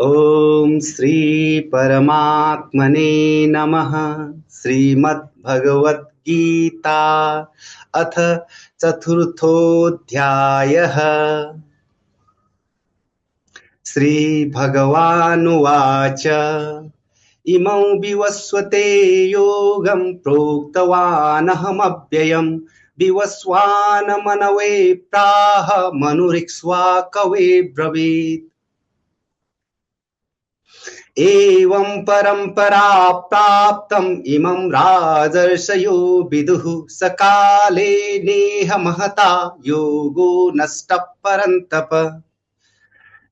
ॐ श्री परमात्मने नमः। श्रीमद्भगवद्गीता अथ चतुर्थोऽध्यायः। श्रीभगवानुवाच। इमौ विवस्वते योगं प्रोक्तवानहमव्ययम् विवस्वानमनवे प्राह मनुरिक्ष्वा कवे ब्रवीत्। एवं परंपरा प्राप्तम् इमं राजर्षयो विदुः सकाले नेह महता योगो नष्टः परन्तप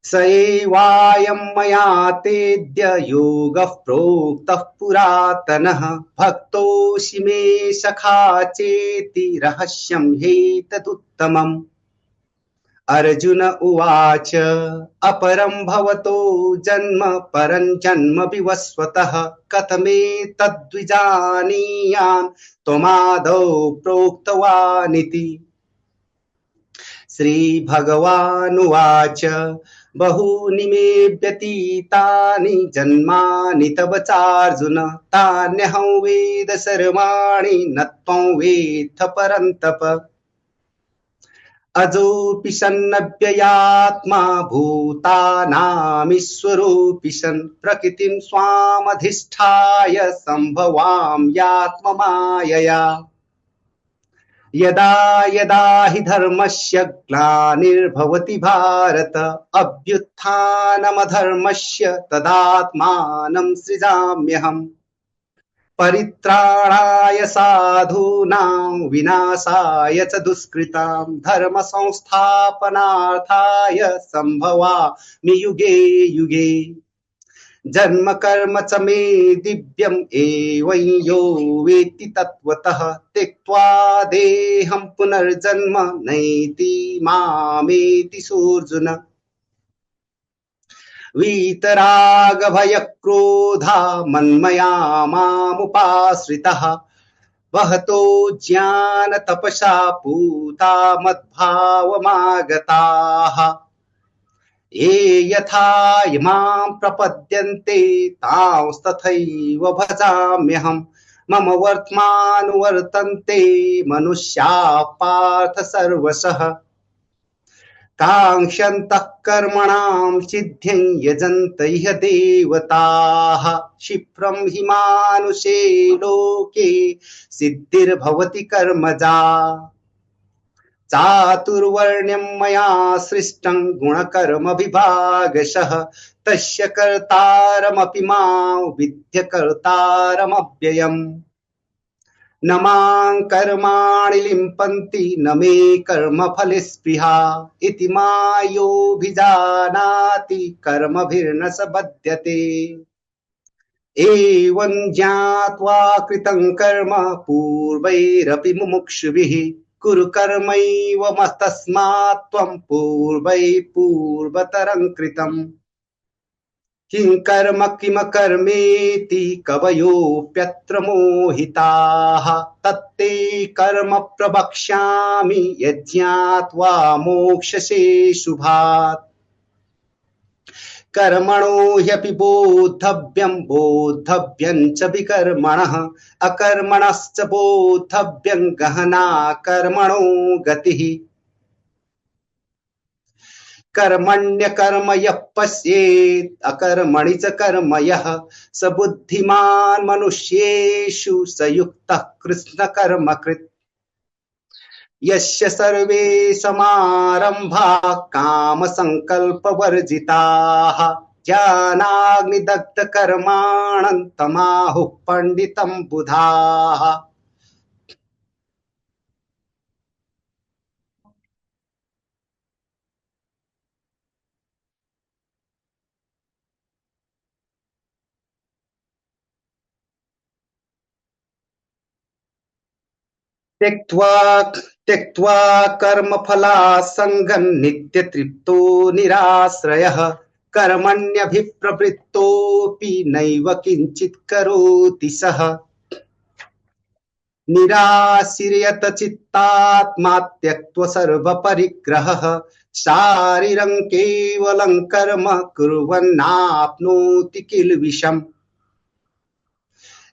स एवायं मया तेद्य योगः प्रोक्तः पुरातनः। भक्तोऽसि मे सखा चेति रहस्यं ह्येतदुत्तमम् अर्जुन उवाच, अपरं भवतो जन्म, परं जन्म विवस्वतः कथमेतद्विजानीयान् त्वमादौ प्रोक्तवानिति। श्रीभगवानुवाच बहूनि मे व्यतीतानि, जन्मानि तव चार्जुन, तान्यहं वेद सर्वाणि, न त्वं वेत्थ परन्तप। अजोऽपि सन्नव्ययात्मा भूतानामीश्वरोऽपि सन् प्रकृतिं स्वामधिष्ठाय सम्भवाम्यात्ममायया यदा यदा हि धर्मस्य ग्लानिर्भवति भारत, अभ्युत्थानमधर्मस्य तदात्मानं सृजाम्यहम्। परित्राणाय साधूनां विनाशाय च दुष्कृतां धर्म संस्थापनार्थाय संभवामि युगे। युगे जन्म कर्म च मे दिव्यम् एवं यो वेत्ति तत्त्वतः त्यक्त्वा देहं पुनर्जन्म नैति मामेति सोऽर्जुन वीतरागभयक्रोधा मन्मया मामुपाश्रितः वहतो ज्ञानतपसा पूता मद्भावमागताः। ये यथा इमां प्रपद्यन्ते तांस्तथैव भजाम्यहम् मम वर्त्मानुवर्तन्ते मनुष्याः पार्थ सर्वशः। काङ्क्षन्तः कर्मणां सिद्धिं यजन्त इह देवताः। क्षिप्रं लोके सिद्धिर्भवति कर्मजा। चातुर्वर्ण्यं मया सृष्टं गुणकर्मविभागशः। तस्य कर्तारमपि माँ विद्य कर्तारमव्ययम् न माँ कर्माणि लिम्पन्ति, न मे कर्मफलस्पृहा इति मायोऽभिजानाति कर्मभिर्न स बध्यते। एवं ज्ञात्वा कृतं कर्म पूर्वैरपि मुमुक्षुभिः, कुरु कर्मैव मस्तस्मात् त्वं पूर्वै पूर्वतरं कृतम् किं कर्म किमकर्मेति कवयोऽप्यत्र मोहिताः तत्ते कर्म प्रवक्ष्यामि यज्ञात्वा मोक्षसे शुभात्। कर्मणो ह्यपि बोद्धव्यं बोद्धव्यं च विकर्मणः, अकर्मणश्च बोद्धव्यं गहना कर्मणो गतिः। कर्मण्य कर्म पश्येत अकर्मणीच कर्म सबुद्धिमान मनुष्येषु सयुक्त कृष्ण कर्म कृत यस्य सर्वे समारंभा काम संकल्प वर्जिता ज्ञानाग्निदग्ध कर्माणं तमाहुः पंडितं बुधाः। त्यक्त्वा त्यक्त्वा कर्मफलासङ्गं नित्यतृप्तो निराश्रयः। कर्मण्यभिप्रवृत्तोऽपि नैव किञ्चित् करोति सः। निराशिर्यत चित्तात्मा त्यक्त्वा सर्वपरिग्रहः। शारीरं केवलं कर्म कुर्वन्नाप्नोति किल विषम्।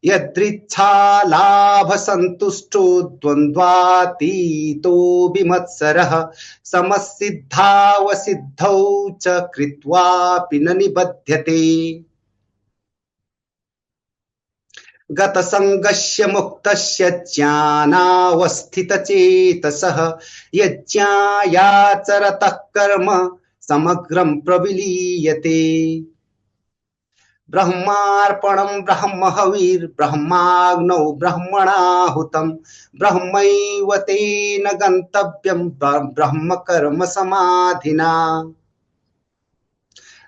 यदृच्छालाभसन्तुष्टो द्वन्द्वातीतो विमत्सरः, समसिद्धावसिद्धौ च कृत्वापि न निबध्यते। गतसङ्गस्य मुक्तस्य ज्ञानावस्थितचेतसः, यज्ञायाचरतः कर्म समग्रं प्रविलीयते। ब्रह्मार्पणं ब्रह्म हविर्ब्रह्माग्नौ ब्रह्मणाहुतं ब्रह्मैव तेन गन्तव्यं ब्रह्म कर्म समाधिना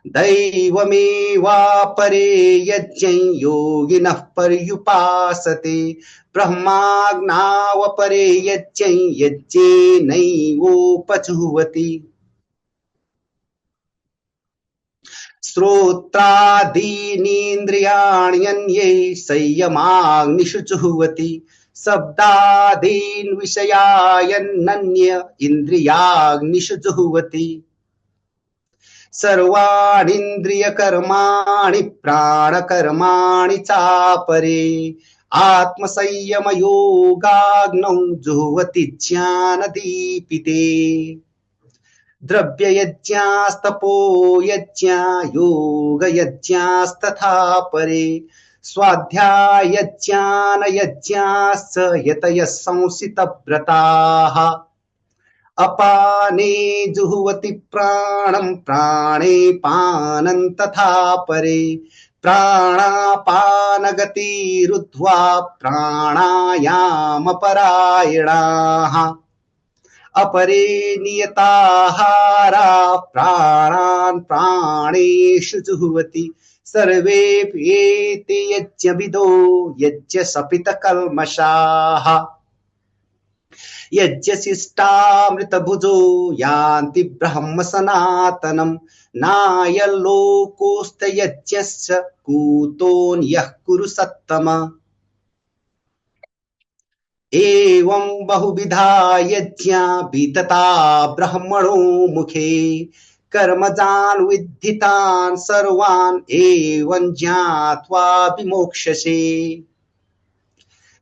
दैवमेवापरे यज्ञं योगिनः पर्युपासते, ब्रह्माग्नावपरे यज्ञं यज्ञेनैवोपजुह्वति। श्रोत्रादीनीन्द्रियाण्यन्ये संयमाग्निषु जुह्वति शब्दादीन् विषयायन्नन्य इन्द्रियाग्निषु जुह्वति सर्वाणीन्द्रियकर्माणि प्राणकर्माणि चापरे आत्मसंयमयोगाग्नौ जुह्वति ज्ञानदीपिते। द्रव्ययज्ञास्तपो यज्ञा योगयज्ञास्तथा परे। स्वाध्यायज्ञानयज्ञाश्च यतयः संसितव्रताः। अपाने जुह्वति प्राणं, प्राणे पानं तथा परे। प्राणापानगतिरुद्ध्वा प्राणायामपरायणाः। अपरे नियताहारा प्राणान् प्राणेषु जुह्वति। सर्वेऽप्येते यज्ञविदो यज्ञसपितकल्मषाः। यज्ञशिष्टामृतभुजो यान्ति ब्रह्म सनातनं नायल्लोकोऽस्तयज्ञस्य कूतोऽन्यः कुरु सत्तम। एवं बहुविधा यज्ञा वितता ब्रह्मणो मुखे। कर्मजान् विद्धितान् सर्वान् एवं ज्ञात्वा विमोक्षसे।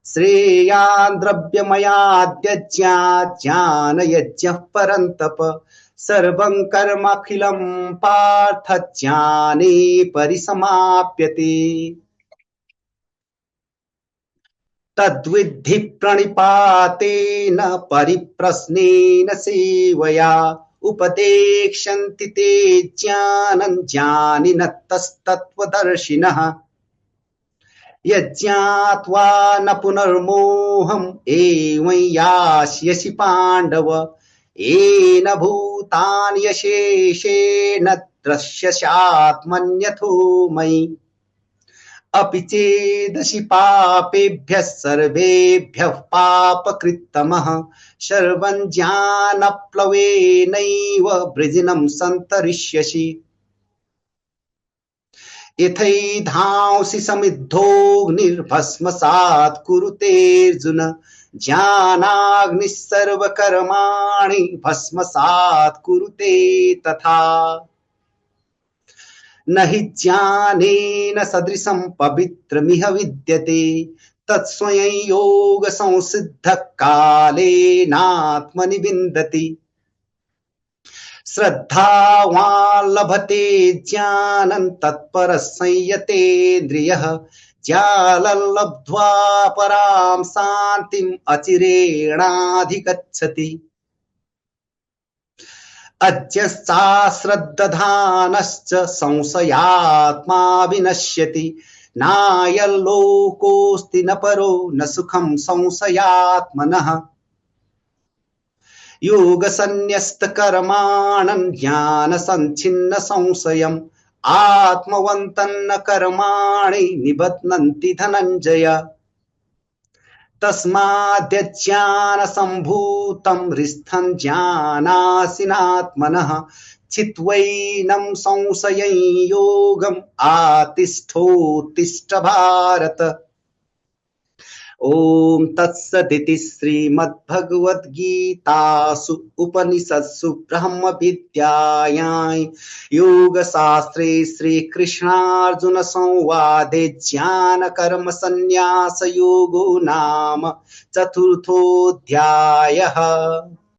श्रेयान् द्रव्यमयाद्यज्ञा ज्ञानयज्ञः परन्तप। सर्वं कर्मखिलं पार्थ ज्ञाने परिसमाप्यते। तद्विद्धि प्रणिपातेन परिप्रश्नेन सेवया। उपदेक्षन्ति ते ज्ञानं ज्ञानिनस्तत्त्वदर्शिनः यज्ञात्वा न पुनर्मोहम् एवं यास्यसि पाण्डव। येन भूतानि यशेषेण द्रश्यस्यात्मन्यथो मयि। अपि चेदसि पापेभ्यः सर्वेभ्यः पापकृत्तमः। सर्वं ज्ञानप्लवेनैव वृजिनं सन्तरिष्यसि। यथैधांसि समिद्धोऽग्निर्भस्मसात् कुरुतेऽर्जुन ज्ञानाग्निः सर्वकर्माणि भस्मसात् कुरुते तथा। न हि ज्ञानेन सदृशं पवित्रमिह विद्यते। तत्स्वयं योगसंसिद्धः कालेनात्मनि विन्दति श्रद्धावान् लभते ज्ञानं तत्पर संयतेन्द्रियः ज्ञानलब्ध्वा परां शान्तिम् अचिरेणाधिगच्छति। अज्ञश्चाश्रद्दधानश्च संशयात्मा विनश्यति नायल्लोकोऽस्ति न परो न सुखं संशयात्मनः। योगसन्न्यस्तकर्माणं ज्ञानसञ्छिन्न संशयम् आत्मवन्तन्न कर्माणि निबध्नन्ति धनञ्जय। तस्माद्यज्ञानसम्भूतं हृस्थं ज्ञानासिनात्मनः चित्वैनं संशयं योगम् आतिष्ठोत्तिष्ठ भारत। ॐ तत्सदिति श्रीमद्भगवद्गीतासु उपनिषत्सु ब्रह्मविद्यायां योगशास्त्रे श्रीकृष्णार्जुनसंवादे ज्ञानकर्मसन्न्यासयोगो नाम चतुर्थोऽध्यायः।